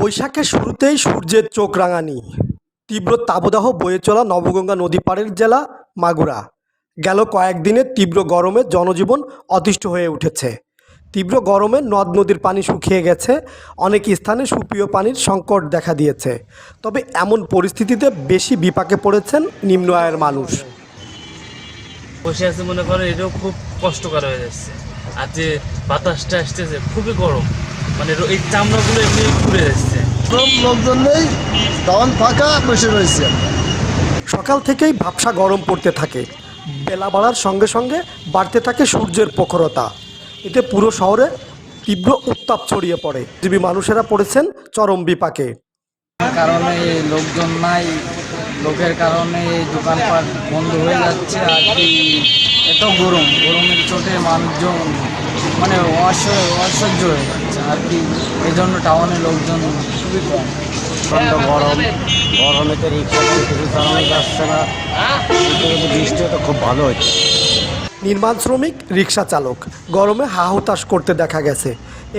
বৈশাখের শুরুতেই সূর্যের চোখ রাঙানি। তীব্র তাপদাহ বয়ে চলা নবগঙ্গা নদী পাড়ের জেলা মাগুরা। গেল কয়েকদিনের তীব্র গরমে জনজীবন অতিষ্ঠ হয়ে উঠেছে। তীব্র গরমে নদ নদীর পানি শুকিয়ে গেছে, অনেক স্থানে সুপ্রিয় পানির সংকট দেখা দিয়েছে। তবে এমন পরিস্থিতিতে বেশি বিপাকে পড়েছেন নিম্ন আয়ের মানুষ। বসে আছে মনে করেন এটাও খুব কষ্টকর হয়ে যাচ্ছে। আর যে বাতাসটা আসতেছে, খুবই গরম। মানে এই চামড়াগুলো এমনি ঘুরে যাচ্ছে। সব লোকজন নেই তখন ফাঁকা, বসে রয়েছে। সকাল থেকেই ভাবসা গরম পড়তে থাকে। বেলা বাড়ার সঙ্গে সঙ্গে বাড়তে থাকে সূর্যের প্রখরতা। এতে পুরো শহরে তীব্র উত্তাপ ছড়িয়ে পড়ে। জীবী মানুষেরা পড়েছেন চরম বিপাকে। কারণে লোকজন নাই। লোকের কারণে এই দোকানপাট বন্ধ হয়ে যাচ্ছে। আর কি এত গরম। গরমের চোটে মানুষজন মানে অসহ্য হয়ে যাচ্ছে। আর কি এই জন্য টাউনে লোকজন খুবই কম। প্রচণ্ড গরম। গরমে তো রিক্সা কিছু যাচ্ছে না। বৃষ্টি তো খুব ভালো হতো নির্মাণ শ্রমিক, রিক্সা চালক। গরমে হাহুতাশ করতে দেখা গেছে।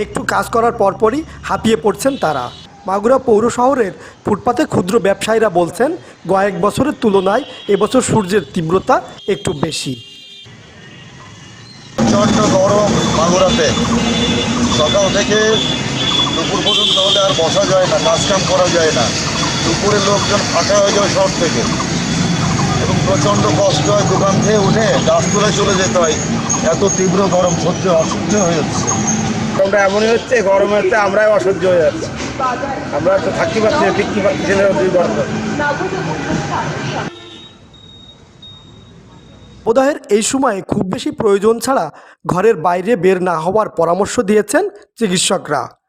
একটু কাজ করার পরপরই হাঁপিয়ে পড়ছেন তারা। মাগুরা পৌর শহরের ফুটপাতে ক্ষুদ্র ব্যবসায়ীরা বলছেন কয়েক বছরের তুলনায় এবছর সূর্যের তীব্রতা একটু বেশি। প্রচণ্ড গরম মাগুরাতে। সকাল থেকে দুপুর পর্যন্ত হলে আর বসা যায় না কাজ কাম করা যায় না। দুপুরে লোকজন ফাঁকা হয়ে যায় শহর থেকে। এবং প্রচণ্ড কষ্ট হয় দোকান থেকে উঠে গাছতলায় চলে যেতে হয়। এত তীব্র গরম সহ্য অসহ্য হয়ে যাচ্ছে। গরমটা এমনই হচ্ছে গরমে হচ্ছে আমরাই অসহ্য হয়ে যাচ্ছি। আমরা তো থাকতে পারছি টিকতে পারছি দুই বছর এই সময় খুব বেশি প্রয়োজন ছাড়া ঘরের বাইরে বের না হওয়ার পরামর্শ দিয়েছেন চিকিৎসকরা।